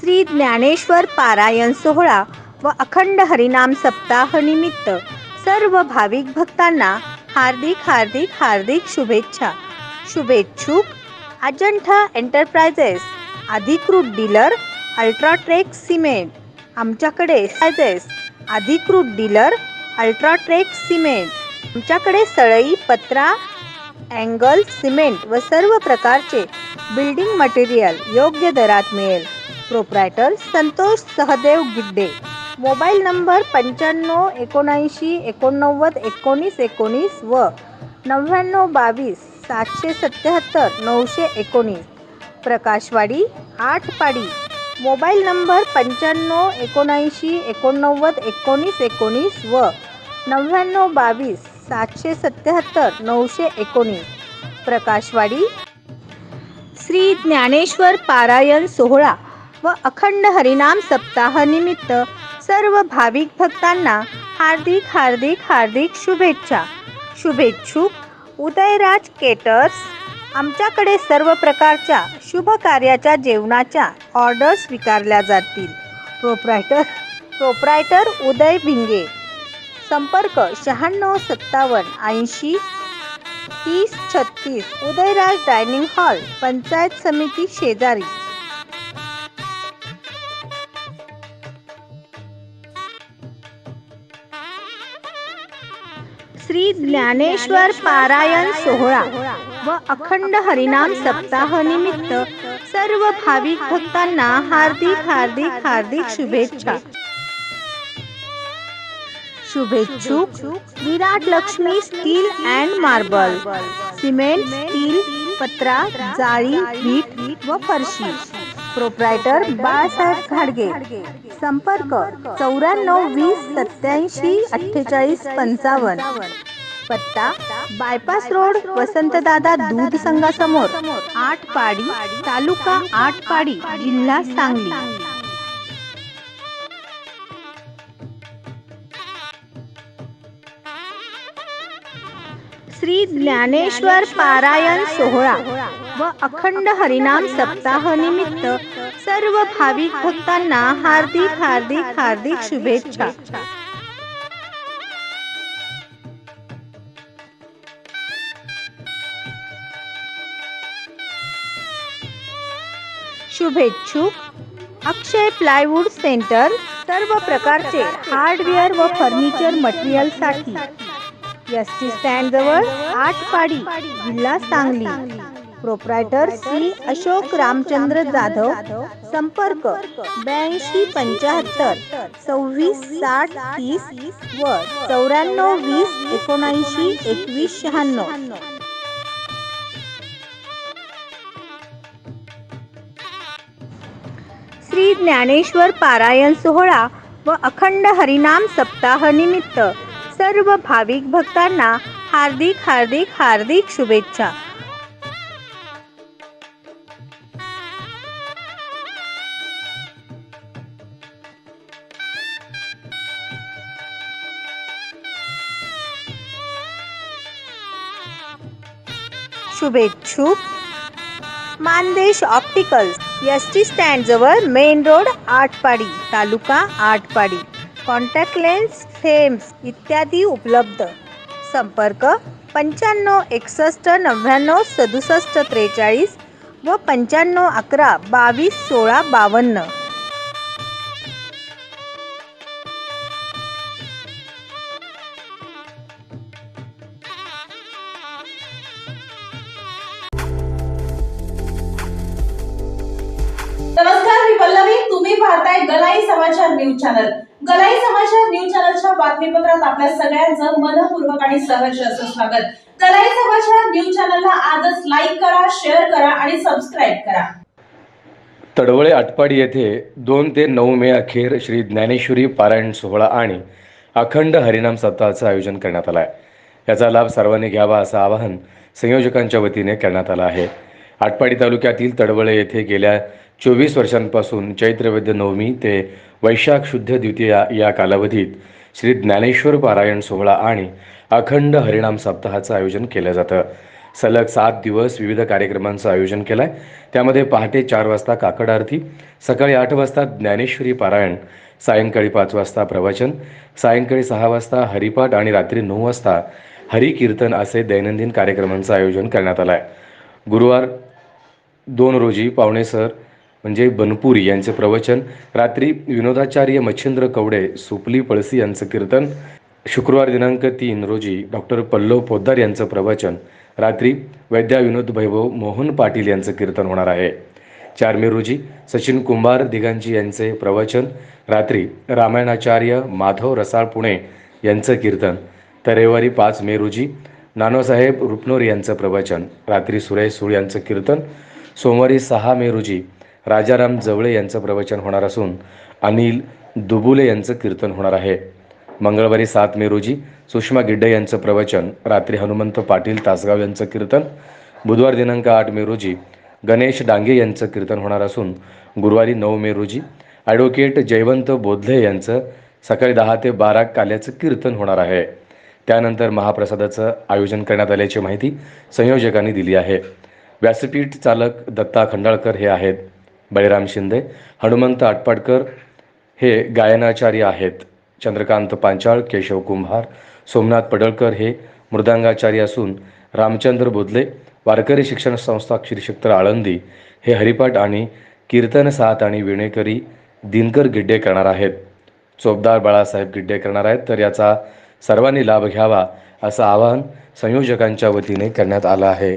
श्री ज्ञानेश्वर पारायण सोहळा व अखंड हरिनाम सप्ताह निमित्त सर्व भाविक भक्तांना हार्दिक हार्दिक हार्दिक शुभेच्छा. शुभेच्छुक अजंठा एंटरप्राइजेस अधिकृत डीलर अल्ट्राट्रेक सिमेंट. आमच्याकडे सायझेस अधिकृत डीलर अल्ट्राट्रेक सिमेंट. आमच्याकडे सळई पत्रा अँगल सिमेंट व सर्व प्रकारचे बिल्डिंग मटेरियल योग्य दरात मिळेल. Proprietor Santosh Sahadev Gidde. Mobile number पंच्याण्णव एकोणऐंशी एकोणनव्वद एकोणीस एकोणीस व नव्याण्णव बावीस सातशे सत्याहत्तर नऊशे एकोणीस. प्रकाशवाडी आठ पाडी मोबाईल नंबर पंच्याण्णव एकोणऐंशी एकोणनव्वद एकोणीस एकोणीस व नव्याण्णव बावीस सातशे सत्याहत्तर नऊशे एकोणीस. प्रकाशवाडी श्री ज्ञानेश्वर पारायण सोहळा. व अखंड हरिनाम सप्ताह निमित्त सर्व भाविक भक्तांना हार्दिक हार्दिक हार्दिक शुभेच्छा. शुभेच्छुक उदयराज केटर्स आमच्याकडे सर्व प्रकारच्या शुभ कार्याच्या जेवणाच्या ऑर्डर स्वीकारल्या जातील. Proprietor proprietor Uday Bhinge. संपर्क शहाण्णव सत्तावन्न ऐंशी तीस छत्तीस. उदयराज डायनिंग हॉल पंचायत समिती शेजारी. श्री ज्ञानेश्वर पारायण सोहळा व अखंड हरिनाम सप्ताह निमित्त सर्व भाविक भक्तांना हार्दिक हार्दिक हार्दिक शुभेच्छा. शुभेच्छुक Virat Laxmi steel and marble cement steel पत्रा जाळी वीट व फरशी. प्रोप्रायटर बाळासाहेब घाडगे. संपर्क चौऱ्याण्णव वीस सत्याऐंशी अठ्ठेचाळीस पंचावन्न. पत्ता बायपास रोड वसंतदादा दूध संघासमोर आठ पाडी तालुका आठ पाडी जिल्हा सांगली. श्री ज्ञानेश्वर पारायण सोहळा व अखंड हरिनाम सप्ताह निमित्त सर्व भाविक भक्तांना हार्दिक हार्दिक हार्दिक शुभेच्छा. शुभेच्छुक. अक्षय प्लायवूड सेंटर सर्व प्रकारचे हार्डवेअर व फर्निचर मटेरियलसाठी. एस टी स्टँड जवळ आठ पाडी जिल्हा सांगली. प्रोप्रायटर श्री अशोक रामचंद्र जाधव. संपर्क ब्याऐंशी पंच्याहत्तर सव्वीस साठ तीस व चौऱ्याण्णव वीस एकोणऐंशी एकवीस शहाण्णव. श्री ज्ञानेश्वर पारायण सोहळा व अखंड हरिनाम सप्ताह निमित्त सर्व भाविक भक्तांना हार्दिक हार्दिक हार्दिक शुभेच्छा. शुभेच्छुक. Mandesh opticals. S T स्टँडजवळ main road Atpadi taluka Atpadi. Contact lens frames इत्यादी उपलब्ध. संपर्क पंच्याण्णव एकसष्ट नव्याण्णव सदुसष्ट त्रेचाळीस व पंच्याण्णव अकरा बावीस सोळा बावन्न. पाहताय गलाई समाचार न्यूज चॅनल. गलाई समाचार न्यूज चॅनलच्या बातमीपत्रात आपल्या सगळ्यांचं मनपूर्वक आणि सहर्ष असं स्वागत. गलाई समाचार न्यूज चॅनलला आजच लाईक करा शेअर करा आणि सबस्क्राईब करा. तडवळे आटपाडी येथे दोन ते नऊ मे अखेर श्री ज्ञानेश्वरी पारायण सोहळा आणि अखंड हरिनाम सप्ताहाचं आयोजन करण्यात आलं आहे याचा लाभ सर्वांनी घ्यावा असं आवाहन संयोजकांच्या वतीने करण्यात आलं आहे. आटपाडी तालुक्यातील तडवळे येथे गेल्या चोवीस वर्षांपासून चैत्रवैद्य नवमी ते वैशाख शुद्ध द्वितीया या कालावधीत श्री ज्ञानेश्वर पारायण सोहळा आणि अखंड हरिणाम सप्ताहाचं आयोजन केलं जातं. सलग सात दिवस विविध कार्यक्रमांचं आयोजन केलं आहे त्यामध्ये पहाटे चार वाजता काकड आरती सकाळी आठ वाजता ज्ञानेश्वरी पारायण सायंकाळी पाच वाजता प्रवचन सायंकाळी सहा वाजता हरिपाठ आणि रात्री नऊ वाजता हरिकीर्तन असे दैनंदिन कार्यक्रमांचं आयोजन करण्यात आलं आहे गुरुवार दोन रोजी पावणे सर म्हणजे बनपुरी यांचे प्रवचन. रात्री विनोदाचार्य मच्छिंद्र कवडे सुपली पळसी यांचं कीर्तन. शुक्रवार दिनांक तीन रोजी डॉक्टर पल्लव पोद्दार यांचं प्रवचन. रात्री वैद्या विनोद वैभव मोहन पाटील यांचं कीर्तन होणार आहे. चार मे रोजी सचिन कुंभार दिगांची यांचे प्रवचन. रात्री रामायणाचार्य माधव रसाळ पुणे यांचं कीर्तन. तर रविवारी पाच मे रोजी नानासाहेब रुपनोर यांचं प्रवचन. रात्री सुरेश सुळ यांचं कीर्तन. सोमवारी सहा मे रोजी राजाराम जवळे यांचं प्रवचन होणार असून अनिल दुबुले यांचं कीर्तन होणार आहे. मंगळवारी सात मे रोजी सुषमा गिड्डे यांचं प्रवचन रात्री हनुमंत पाटील तासगाव यांचं कीर्तन बुधवार दिनांक आठ मे रोजी गणेश डांगे यांचं कीर्तन होणार असून गुरुवारी नऊ मे रोजी ॲडव्होकेट जयवंत बोधले यांचं सकाळी दहा ते बारा काल्याचं कीर्तन होणार आहे. त्यानंतर महाप्रसादाचं आयोजन करण्यात आल्याची माहिती संयोजकांनी दिली आहे. व्यासपीठ चालक दत्ता खंडाळकर हे आहेत. बळीराम शिंदे हनुमंत आटपाडकर हे गायनाचार्य आहेत. चंद्रकांत पांचाळ केशव कुंभार सोमनाथ पडळकर हे मृदांगाचार्य असून रामचंद्र बोधले वारकरी शिक्षण संस्था क्षीरक्षेत्र आळंदी हे हरिपाठ आणि कीर्तन साथ आणि विणेकरी दिनकर गिड्डे करणार आहेत. चोपदार बाळासाहेब गिड्डे करणार आहेत तर याचा सर्वांनी लाभ घ्यावा असं आवाहन संयोजकांच्या वतीने करण्यात आलं आहे.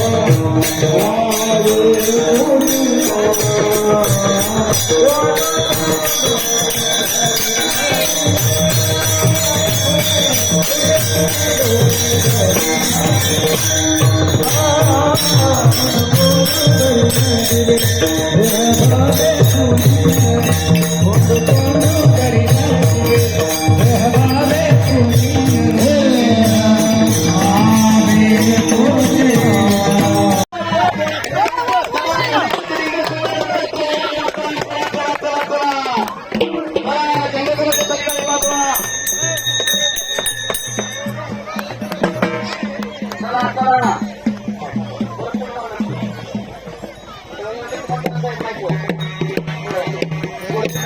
Oh,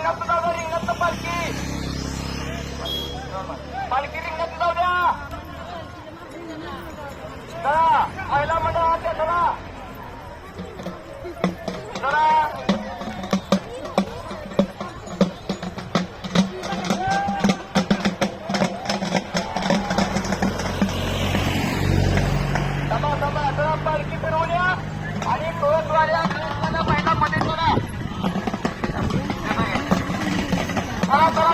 रिंगणात जाऊ द्या रिंगणात पालखी. पालखी रिंगणात जाऊ द्या. चला महिला मंडळात द्या चला. चला. पालखी आणि चला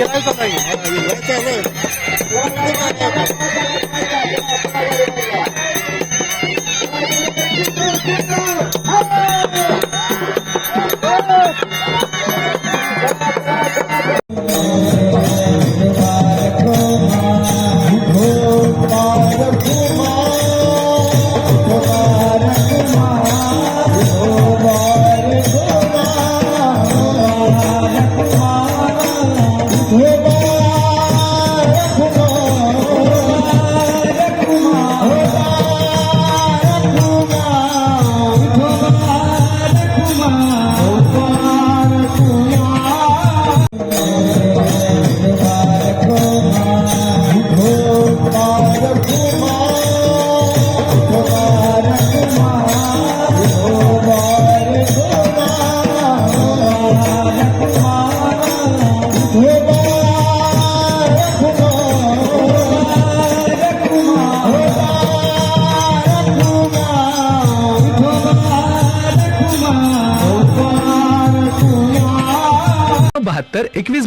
बहात्तर एकवीस